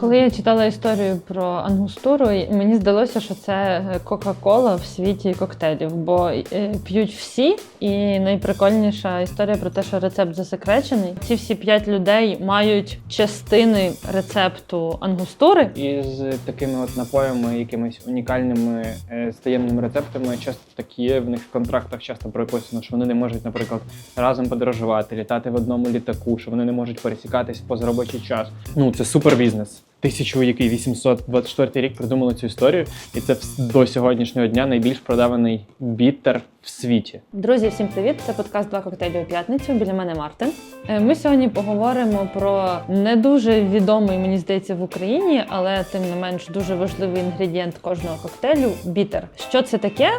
Коли я читала історію про ангустуру, мені здалося, що це Кока-Кола в світі коктейлів, бо е, п'ють всі. І найприкольніша історія про те, що рецепт засекречений. Ці всі п'ять людей мають частини рецепту ангустури. І з такими от напоями, якимись унікальними е, з таємними рецептами, часто так є. В них в контрактах часто прописано, що вони не можуть, наприклад, разом подорожувати, літати в одному літаку, що вони не можуть пересікатись в позаробочий час. Ну це супер бізнес. Тисячу який 824 рік придумали цю історію, і це до сьогоднішнього дня найбільш продаваний бітер в світі. Друзі, всім привіт! Це подкаст Два коктейлі у п'ятницю. Біля мене Мартин. Е, Ми сьогодні поговоримо про не дуже відомий, мені здається, в Україні, але тим не менш дуже важливий інгредієнт кожного коктейлю бітер. Що це таке?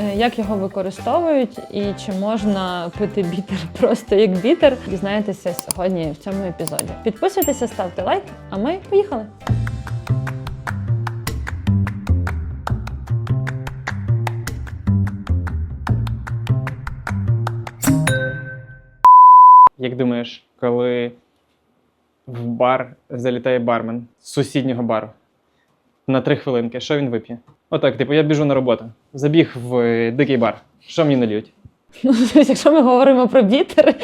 е, Як його використовують, і чи можна пити бітер просто як бітер? Дізнаєтеся сьогодні в цьому епізоді. Підписуйтеся, ставте лайк, а ми поїхали. Як думаєш, коли в бар залітає бармен з сусіднього бару на три хвилинки, що він вип'є? Отак, типу, я біжу на роботу, забіг в е, дикий бар. Що мені нальють? Ну, якщо ми говоримо про бітер,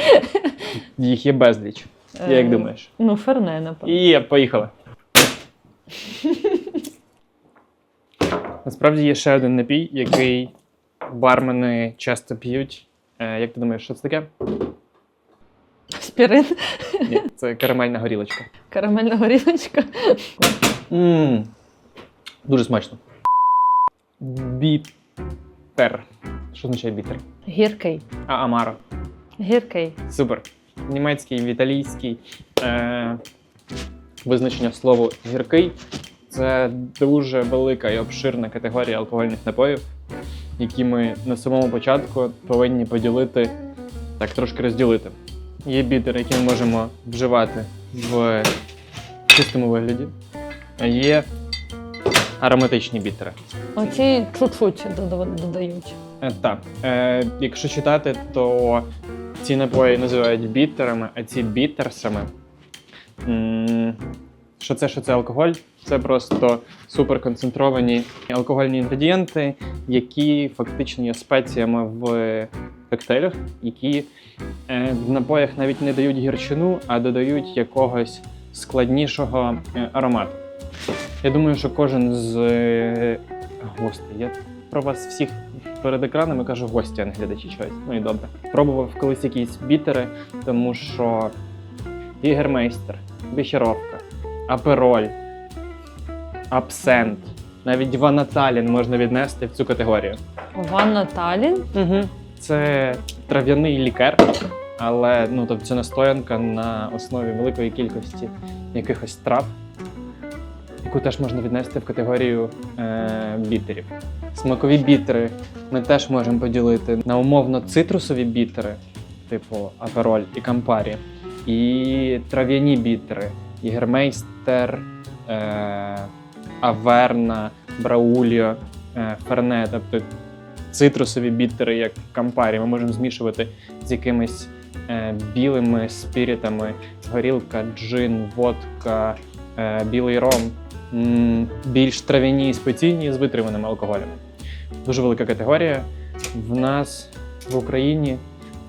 Їх є безліч. Як е, думаєш? Ну, ферне, напевно. І поїхали. Насправді є ще один напій, який бармени часто п'ють. Е, як ти думаєш, що це таке? Спірин, Ні, це карамельна горілочка. карамельна горілочка. Мм, дуже смачно. Бітер. Що означає бітер? Гіркий. А, амаро. Гіркий. Супер. Німецький, в італійський е, визначення слову гіркий це дуже велика і обширна категорія алкогольних напоїв, які ми на самому початку повинні поділити, так трошки розділити. Є бітери, які ми можемо вживати в чистому вигляді, а є ароматичні бітери. Оці чуть-чуть додають. Е, Так, е, якщо читати, то ці напої називають бітерами, а ці бітерсами. М, Що це, що це алкоголь? Це просто суперконцентровані алкогольні інгредієнти, які фактично є спеціями в коктейлях, які е, в напоях навіть не дають гірчину, а додають якогось складнішого е, аромату. Я думаю, що кожен з е, гостей, я про вас всіх перед екранами кажу гості, а не глядачі чогось. Ну і добре. Пробував колись якісь бітери, тому що ігермейстер, біхеровка, апероль, абсент, навіть ванаталін можна віднести в цю категорію. Ванна Талін. Угу. Це трав'яний лікер, але ну, тобто це настоянка на основі великої кількості якихось трав, яку теж можна віднести в категорію е, бітерів. Смакові бітери ми теж можемо поділити на умовно цитрусові бітери, типу апероль і кампарі, і трав'яні бітери, єгермейстер, е, аверна, брауліо, е, ферне, тобто цитрусові бітери, як кампарі, ми можемо змішувати з якимись е, білими спірітами, горілка, джин, водка, е, білий ром, більш трав'яні і спеційні з витриманими алкоголями. Дуже велика категорія. В нас в Україні,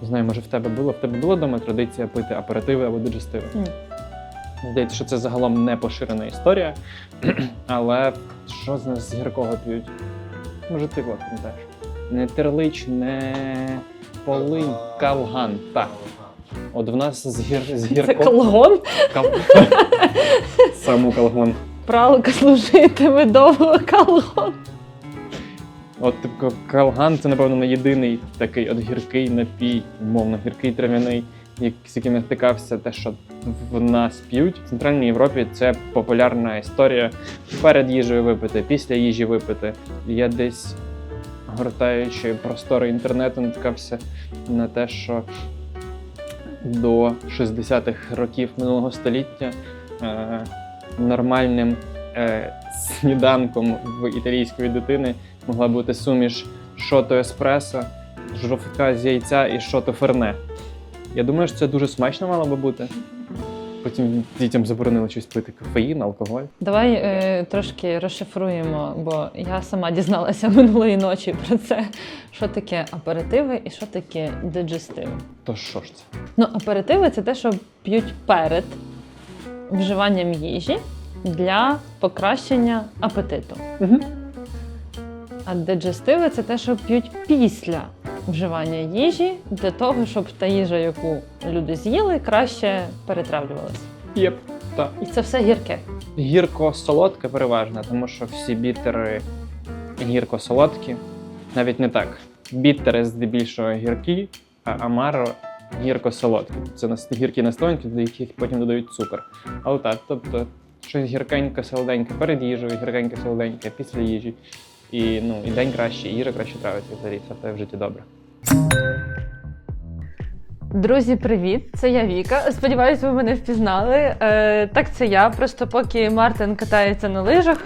не знаю, може в тебе було, в тебе була вдома традиція пити аперитиви або диджестиви? Здається, що це загалом не поширена історія, але що з нас з гіркого п'ють? Може, ти Влад, пам'ятаєш? Не терлич, не полинь, калган. Так. От в нас з, гір... з Це гіркого... колгон. Кал... Саму калгон. Пралка служитиме довго колгон. От типу, калган це, напевно, не єдиний такий от гіркий напій, умовно, гіркий трав'яний, з яким я стикався, те, що в нас п'ють. В Центральній Європі це популярна історія перед їжею випити, після їжі випити. Я десь, гортаючи простори інтернету, наткався на те, що до 60-х років минулого століття е, нормальним е, сніданком в італійської дитини могла бути суміш шото еспресо, жовтка з яйця і шото ферне. Я думаю, що це дуже смачно мало би бути. Потім дітям заборонили щось пити кофеїн, алкоголь. Давай е, трошки розшифруємо, бо я сама дізналася минулої ночі про це. Що таке аперитиви і що таке диджестиви. То що ж це? Ну, аперитиви це те, що п'ють перед вживанням їжі для покращення апетиту. Угу. А диджестиви це те, що п'ють після вживання їжі для того, щоб та їжа, яку люди з'їли, краще перетравлювалася. Єп. Так. І це все гірке. Гірко-солодке переважно, тому що всі бітери гірко-солодкі. Навіть не так. Бітери здебільшого гіркі, а амаро гірко-солодкі. Це гіркі настоянки, до яких потім додають цукор. Але так, тобто щось гіркеньке, солоденьке перед їжею, гіркеньке, солоденьке після їжі. І, ну, і день краще, і їжа краще травиться взагалі, все в житті добре. Друзі, привіт! Це я Віка. Сподіваюсь, ви мене впізнали. Е, так, це я. Просто поки Мартин катається на лижах,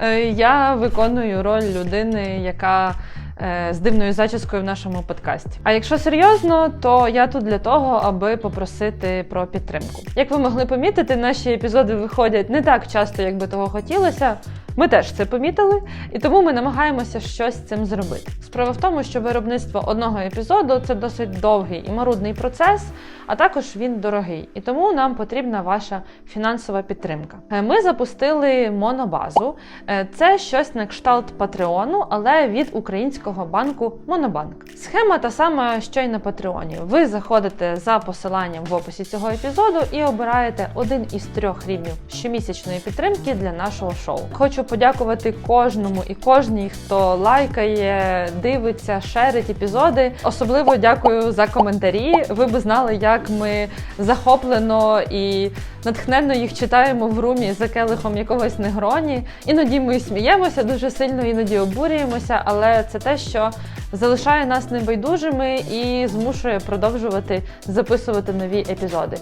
е, я виконую роль людини, яка е, з дивною зачіскою в нашому подкасті. А якщо серйозно, то я тут для того, аби попросити про підтримку. Як ви могли помітити, наші епізоди виходять не так часто, як би того хотілося. Ми теж це помітили, і тому ми намагаємося щось з цим зробити. Справа в тому, що виробництво одного епізоду це досить довгий і марудний процес, а також він дорогий. І тому нам потрібна ваша фінансова підтримка. Е, Ми запустили монобазу. Е, Це щось на кшталт Патреону, але від українського банку Монобанк. Схема та сама, що й на Патреоні. Ви заходите за посиланням в описі цього епізоду і обираєте один із трьох рівнів щомісячної підтримки для нашого шоу. Хочу подякувати кожному і кожній, хто лайкає, дивиться, шерить епізоди. Особливо дякую за коментарі. Ви би знали, як ми захоплено і натхненно їх читаємо в румі за келихом якогось негроні. Іноді ми сміємося дуже сильно, іноді обурюємося, але це те, що залишає нас небайдужими і змушує продовжувати записувати нові епізоди.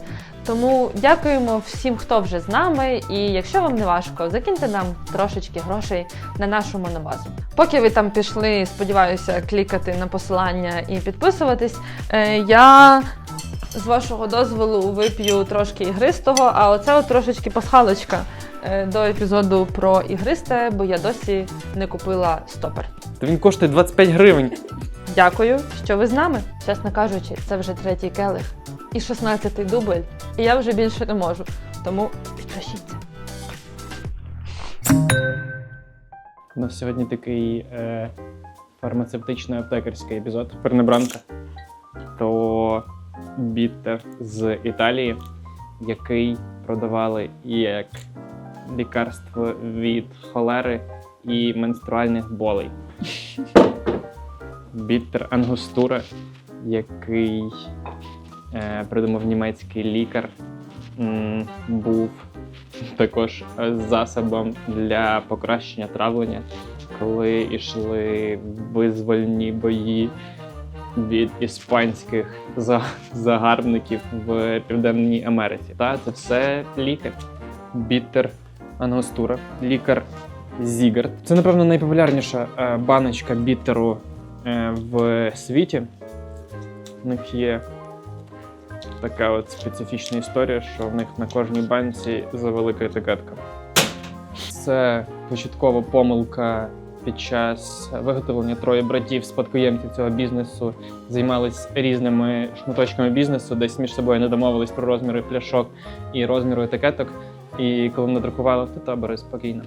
Тому дякуємо всім, хто вже з нами. І якщо вам не важко, закиньте нам трошечки грошей на нашу монобазу. Поки ви там пішли, сподіваюся, клікати на посилання і підписуватись. е, Я з вашого дозволу вип'ю трошки ігристого, а оце от трошечки пасхалочка до епізоду про ігристе, бо я досі не купила стопер. То він коштує 25 гривень. Дякую, що ви з нами. Чесно кажучи, це вже третій келих і 16-й дубль. І я вже більше не можу. Тому підпишіться. У нас сьогодні такий е, фармацевтично-аптекарський епізод. Пернебранка. То бітер з Італії, який продавали як лікарство від холери і менструальних болей. Бітер ангустура, який е, придумав німецький лікар, м, був також засобом для покращення травлення, коли йшли визвольні бої від іспанських за- загарбників в Південній Америці. Та це все лікар. Бітер ангостура, лікар Зігард. Це, напевно, найпопулярніша е, баночка бітеру е, в світі. У них є така от специфічна історія, що в них на кожній банці завелика етикетка. Це початкова помилка під час виготовлення троє братів, спадкоємців цього бізнесу, займались різними шматочками бізнесу, десь між собою не домовились про розміри пляшок і розміру етикеток. І коли надрукували, то та спокійно.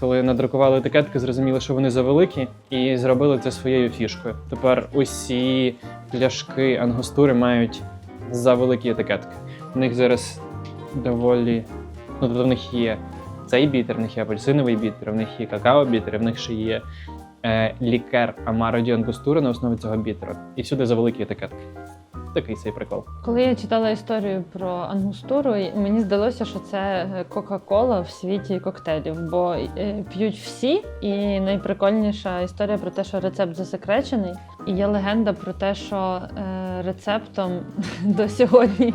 Коли надрукували етикетки, зрозуміли, що вони завеликі, і зробили це своєю фішкою. Тепер усі пляшки ангостури мають за великі етикетки. У них зараз доволі. Ну, тобто в них є цей бітер, в них є апельсиновий бітер, в них є какао-бітер, в них ще є е, лікер Амаро Ді Ангустура на основі цього бітера. І всюди за великі етикетки. Такий цей прикол. Коли я читала історію про ангустуру, мені здалося, що це е, Кока-Кола в світі коктейлів, бо е, п'ють всі. І найприкольніша історія про те, що рецепт засекречений. І є легенда про те, що е, рецептом до сьогодні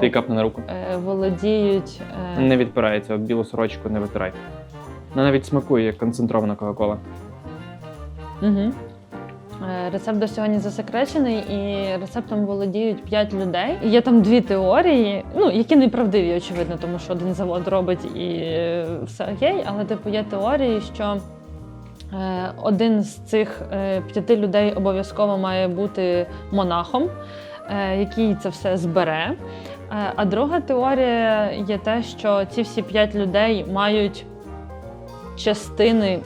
ти капне на руку. володіють. Не відпирається, білу сорочку не витирай. Вона навіть смакує як концентрована Кока-Кола. угу. Е, Рецепт до сьогодні засекречений, і рецептом володіють 5 людей. Є там дві теорії, ну які неправдиві, очевидно, тому що один завод робить і е, все окей. Але типу є теорії, що е, один з цих п'яти людей обов'язково має бути монахом, який це все збере. А друга теорія є те, що ці всі п'ять людей мають частини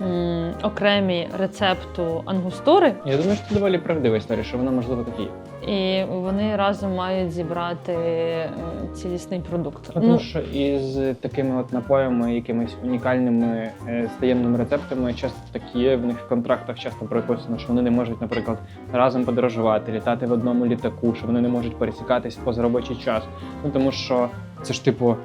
м, окремі рецепту ангустури, Я думаю, що це доволі правдива історія, що вона можливо такі і є. і вони разом мають зібрати е, цілісний продукт. Ну, тому що із такими от напоями, якимись унікальними е, стаємними рецептами, часто такі в них в контрактах часто прописано, що вони не можуть, наприклад, разом подорожувати, літати в одному літаку, що вони не можуть пересікатись поза робочий час. Ну тому що це ж типу,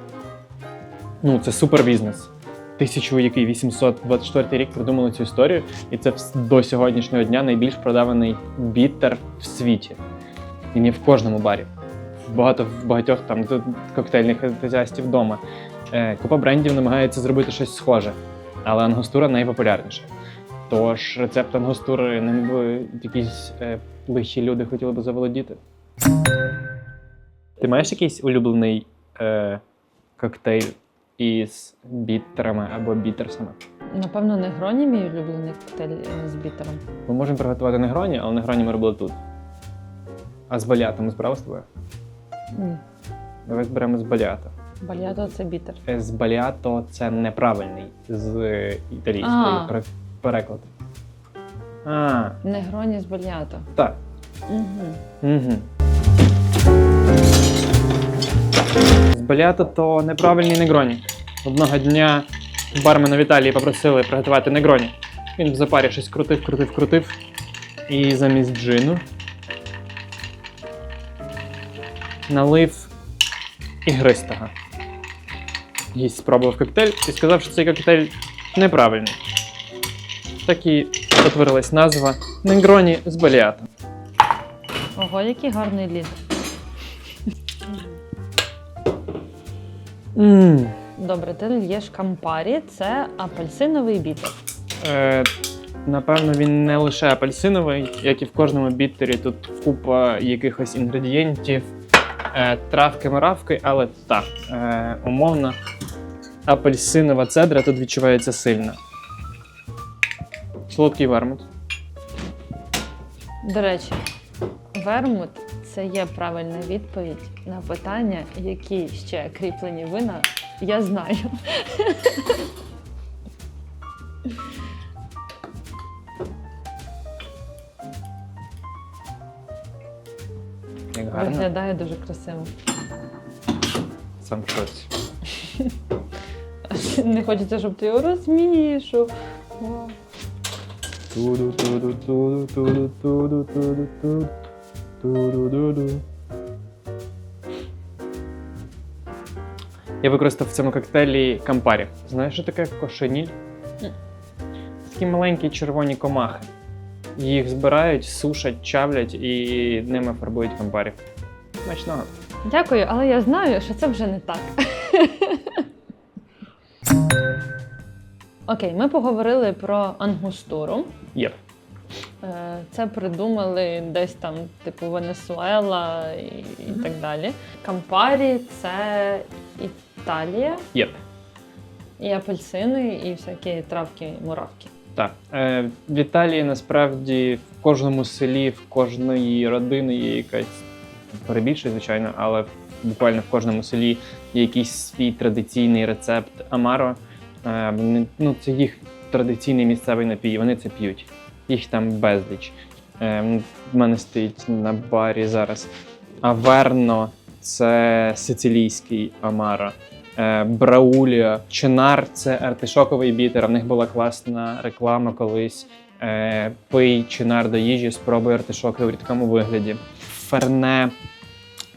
ну це супербізнес. 1824 рік придумали цю історію, і це до сьогоднішнього дня найбільш продаваний бітер в світі. Він є в кожному барі. Багато в багатьох там коктейльних ентузіастів вдома. Е, купа брендів намагається зробити щось схоже, але ангостура найпопулярніша. Тож рецепт ангостури не якісь е, лихі люди хотіли би заволодіти. Ти маєш якийсь улюблений е, коктейль із бітерами або бітерсами? Напевно, негроні мій улюблений коктейль е, з бітером. Ми можемо приготувати негроні, але негроні ми робили тут. А з балятом ми збирали з тобою? Ні. Давай зберемо з балята. Бальято це бітер. З баліато це неправильний з італійської А. пере- переклад. А, Негроні з бальято. так. Угу. Угу. З то неправильні негроні. Одного дня бармена в Італії попросили приготувати негроні. Він в запарі щось крутив, крутив, крутив. І замість джину налив ігристого. Гість спробував коктейль і сказав, що цей коктейль неправильний. Так і утворилась назва Негроні з баліато. Ого, який гарний лід. Мм. Добре, ти л'єш кампарі, це апельсиновий бітер. Е, напевно, він не лише апельсиновий, як і в кожному біттері. Тут купа якихось інгредієнтів, е, травки, моравки, але так, е, умовно, апельсинова цедра тут відчувається сильно. Солодкий вермут. До речі, вермут це є правильна відповідь на питання, які ще кріплені вина. Я знаю. Як гарно. Виглядає дуже красиво. Сам шоці. Не хочеться, щоб ти його розмішав. О. Ту-ду-ту-ду-ту-ду-ту-ду-ту-ду-ту-ду. Ту-ду-ду-ду. Я використав в цьому коктейлі кампарі. Знаєш, що таке кошеніль? Такі маленькі червоні комахи. Їх збирають, сушать, чавлять і ними фарбують кампарі. Смачного. Дякую, але я знаю, що це вже не так. Окей, ми поговорили про ангустуру. Є. Е, Це придумали десь там, типу Венесуела і, і так далі. Кампарі це Італія, Є. і апельсини, і всякі травки, муравки. Так. Е, в Італії насправді в кожному селі, в кожної родини є якась перебільшує, звичайно, але буквально в кожному селі є якийсь свій традиційний рецепт Амаро. Е, ну, це їх традиційний місцевий напій, вони це п'ють. Їх там безліч. Е, в мене стоїть на барі зараз. Аверно це сицилійський Амаро. Е, Брауліо, Чинар це артишоковий бітер. В них була класна реклама колись. Е, Пий чинар до їжі, спробуй артишоки в рідкому вигляді. Ферне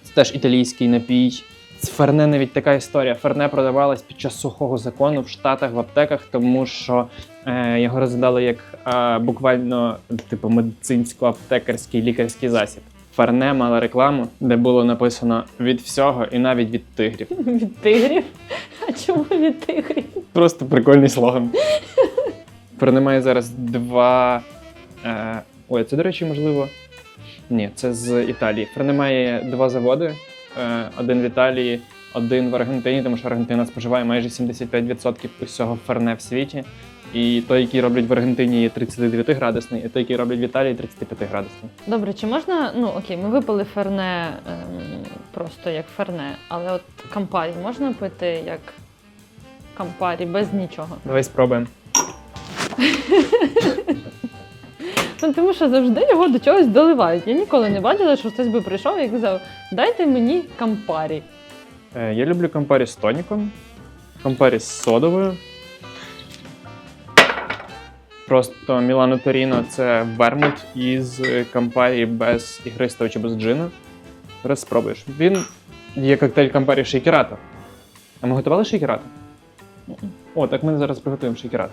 це теж італійський напій. З Ферне навіть така історія. Ферне продавалась під час сухого закону в Штатах в аптеках, тому що е, його розглядали як е, буквально типу медицинсько-аптекарський лікарський засіб. Ферне мала рекламу, де було написано від всього і навіть від тигрів. Від тигрів? А чому від тигрів? Просто прикольний слоган. Ферне має зараз два Е, ой, це, до речі, можливо. Ні, це з Італії. Ферне має два заводи: один в Італії, один в Аргентині, тому що Аргентина споживає майже 75% усього ферне в світі. І той, який роблять в Аргентині, є 39 градусний, і той, який роблять в Італії, 35 градусний. Добре, чи можна, ну окей, ми випили ферне ем, просто як ферне, але от кампарі можна пити як кампарі без нічого? Давай спробуємо. Ну, тому що завжди його до чогось доливають. Я ніколи не бачила, що хтось би прийшов і казав, дайте мені кампарі. Е, Я люблю кампарі з тоніком, кампарі з содовою. Просто Мілано Торіно це вермут із кампарі без ігристого чи без джина. Зараз спробуєш. Він є коктейль кампарі шейкерата. А ми готували шейкерата? О, так ми зараз приготуємо шейкерат.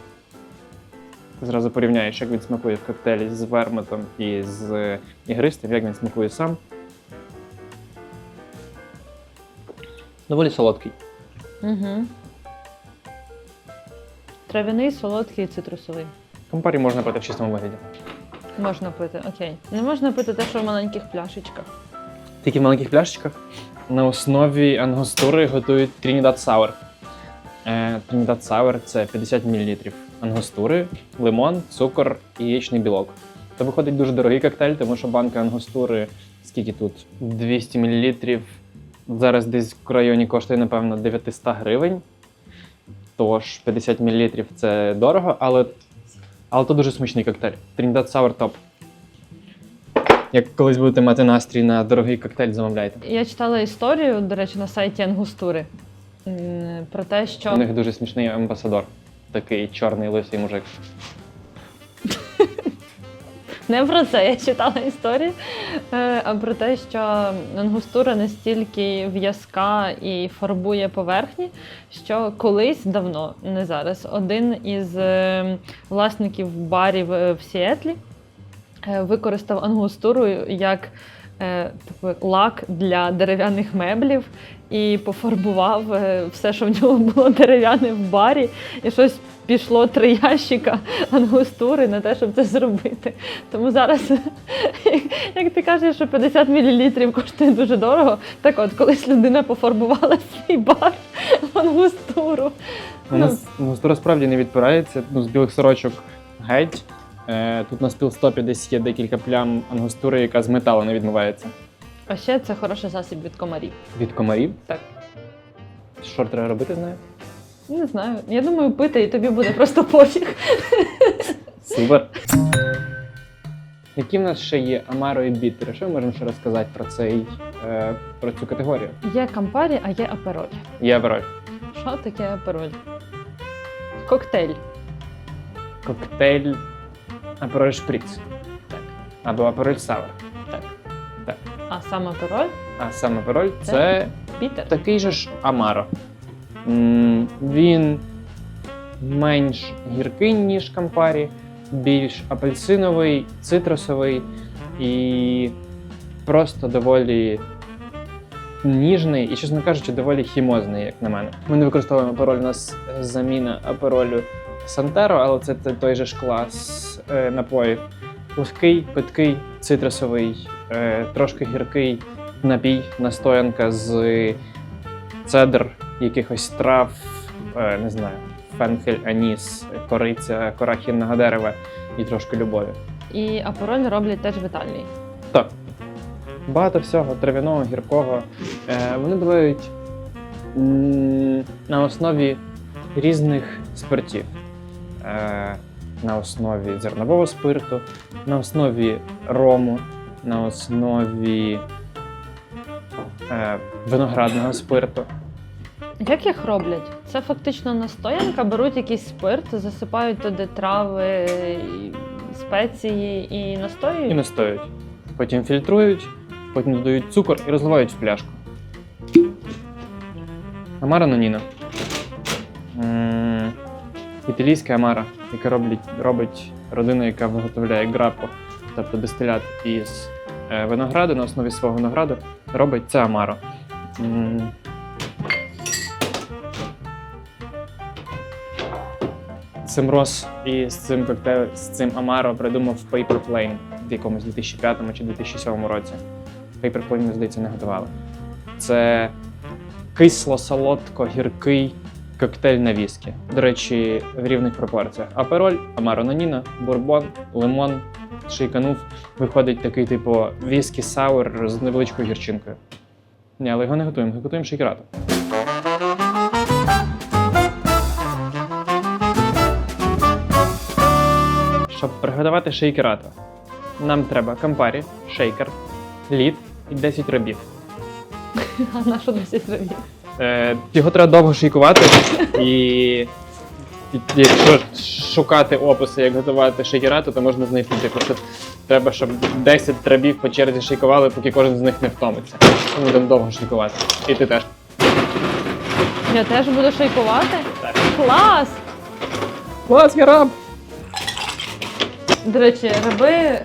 Ти зразу порівняєш, як він смакує в коктейлі з вермутом і з ігристим, як він смакує сам. Доволі солодкий. Угу. Трав'яний, солодкий, і цитрусовий. Кампарі можна пити в чистому вигляді. Можна пити, окей. Не можна пити те, що в маленьких пляшечках. Тільки в маленьких пляшечках. На основі ангостури готують Trinidad Sour. Е, Trinidad Sour – це 50 мл ангостури, лимон, цукор і яєчний білок. Це виходить дуже дорогий коктейль, тому що банка ангостури, скільки тут? 200 мл. Зараз десь в районі коштує, напевно, 900 гривень. Тож 50 мл це дорого, але, але то дуже смачний коктейль. Trinidad Sour топ. Як колись будете мати настрій на дорогий коктейль, замовляйте. Я читала історію, до речі, на сайті Ангустури про те, що У них дуже смішний амбасадор. Такий чорний лисий мужик. не про це я читала історію, е, а про те, що ангустура настільки в'язка і фарбує поверхні, що колись давно, не зараз, один із е, власників барів е, в Сіетлі використав ангустуру як лак для дерев'яних меблів і пофарбував е, все, що в нього було дерев'яне в барі, і щось пішло три ящика ангустури на те, щоб це зробити. Тому зараз, як ти кажеш, що 50 мл коштує дуже дорого, так от колись людина пофарбувала свій бар в ангустуру. У нас ангостура справді не відпирається. Ну, з білих сорочок геть. Е, тут на спілстопі десь є декілька плям ангостури, яка з металу не відмивається. А ще це хороший засіб від комарів. Від комарів. Так. Що треба робити з нею? Не знаю. Я думаю, пити і тобі буде просто пофіг. Супер. Які в нас ще є амаро і бітери? Що ми можемо ще розказати про цей е, про цю категорію? Є кампарі, а є апероль. Є апероль. Що таке апероль? Коктейль. Коктейль апероль шприц. Так. Або апероль савер. А сам апероль А саме апероль Це? це Пітер. такий же ж Амаро. М, Він менш гіркий, ніж Кампарі, більш апельсиновий, цитрусовий і просто доволі ніжний і, чесно кажучи, доволі хімозний, як на мене. Ми не використовуємо апероль, у нас заміна аперолю Сантеро, але це, це той же ж клас е, напоїв. Легкий, питкий, цитрусовий, е, трошки гіркий напій, настоянка з цедр, якихось трав, е, не знаю, фенхель, аніс, кориця, кора хінного дерева і трошки любові. І апероль роблять теж в Італії. Так. Багато всього трав'яного, гіркого. Е, вони бувають на основі різних спиртів. На основі зернового спирту, на основі рому, на основі е, виноградного спирту. Як їх роблять? Це фактично настоянка, беруть якийсь спирт, засипають туди трави, і спеції і настоюють. і настоюють. настоюють. Потім фільтрують, потім додають цукор і розливають в пляшку. Амара Ноніна. Італійська амара, яка роблять, робить родина, яка виготовляє грапо, тобто дистилят із е, винограду на основі свого винограду, робить це амаро. Цим Рос і з цим коктейлем, з цим Амаро придумав Paper Plane в якомусь 2005 чи 2007 році. Paper Plane, здається, не готували. Це кисло-солодко-гіркий коктейль на віскі. До речі, в рівних пропорціях. Апероль, Амаро Наніна, бурбон, лимон, шейканув. Виходить такий, типу, віскі сауер з невеличкою гірчинкою. Ні, але його не готуємо, готуємо шейкерато. Щоб приготувати шейкерато, нам треба кампарі, шейкер, лід і 10 робів. А на що 10 років? Е, його треба довго шейкувати, і якщо шукати описи, як готувати шейкерато, то можна знайти. Типу, що треба, щоб 10 трабів по черзі шейкували, поки кожен з них не втомиться. Ми будемо довго шейкувати. І ти теж. Я теж буду шейкувати? Так. Клас! Клас, я раб! До речі, раби е,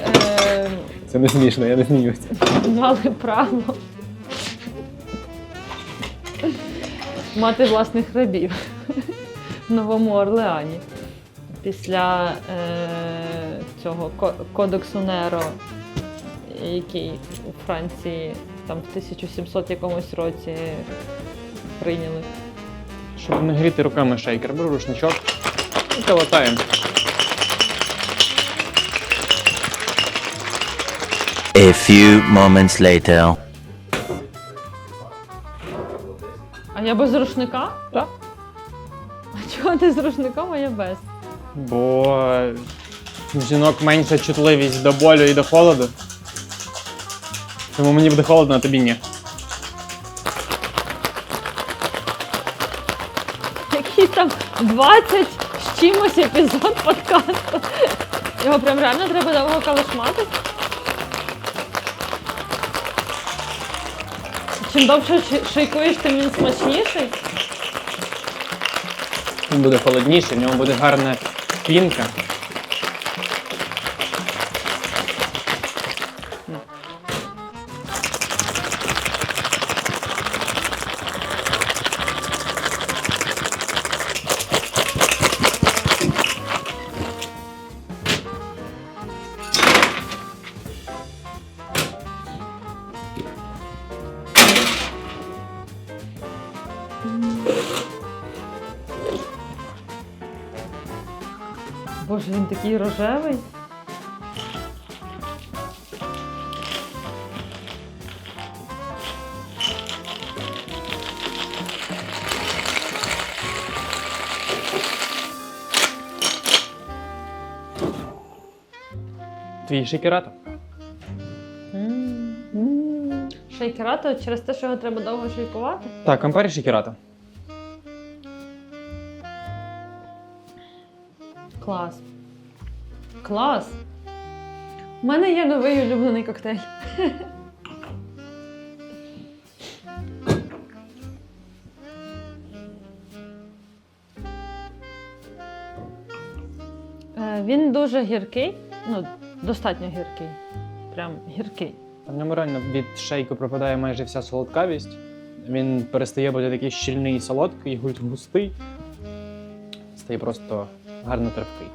Це не смішно, я не сміюся. мали право мати власних рабів в Новому Орлеані. Після е, цього кодексу Неро, який у Франції там в 1700 якомусь році прийняли. Щоб не гріти руками шейкер, беру рушничок і колотаємо. A few moments later. А я без рушника? Так. А чого ти з рушником, а я без? Бо в жінок менша чутливість до болю і до холоду. Тому мені буде холодно, а тобі ні. Якийсь там 20 з чимось епізод подкасту. Його прям реально треба довго калашмати. Чим довше шейкуєш, тим він смачніший. Він буде холодніший, в ньому буде гарна пінка. Боже, він такий рожевий. Твій шейкерато. Шейкерато через те, що його треба довго шейкувати. Так, кампарі шейкерато. Клас. Клас. У мене є новий улюблений коктейль. Е, Він дуже гіркий, ну, достатньо гіркий. Прям гіркий. В ньому реально від шейку пропадає майже вся солодкавість. Він перестає бути такий щільний і солодкий, гу- густий. Стає просто гарно терпкий.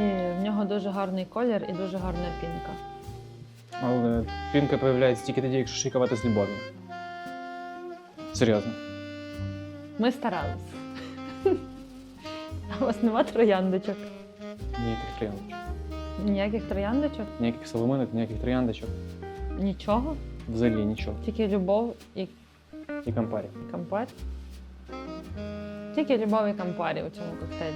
І в нього дуже гарний колір і дуже гарна пінка. Але пінка появляється тільки тоді, якщо шейкувати з любов'ю. Серйозно. Ми старались. А у вас нема трояндочок? Ніяких трояндочок. Ніяких трояндочок? Ніяких соломинок, ніяких трояндочок. Нічого? Взагалі нічого. Тільки любов і І кампарі. кампарі. Тільки любов і кампарі у цьому коктейлі.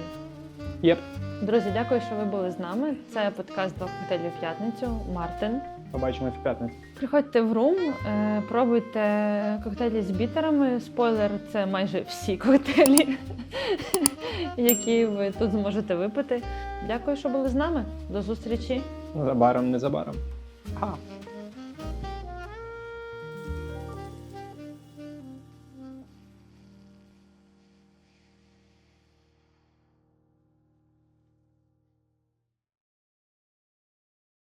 Єп. Друзі, дякую, що ви були з нами. Це подкаст «Два коктейлі в п'ятницю. Мартин. Побачимось в п'ятницю. Приходьте в рум, е, пробуйте коктейлі з бітерами. Спойлер, це майже всі коктейлі, які ви тут зможете випити. Дякую, що були з нами. До зустрічі. Забаром, незабаром. Ха.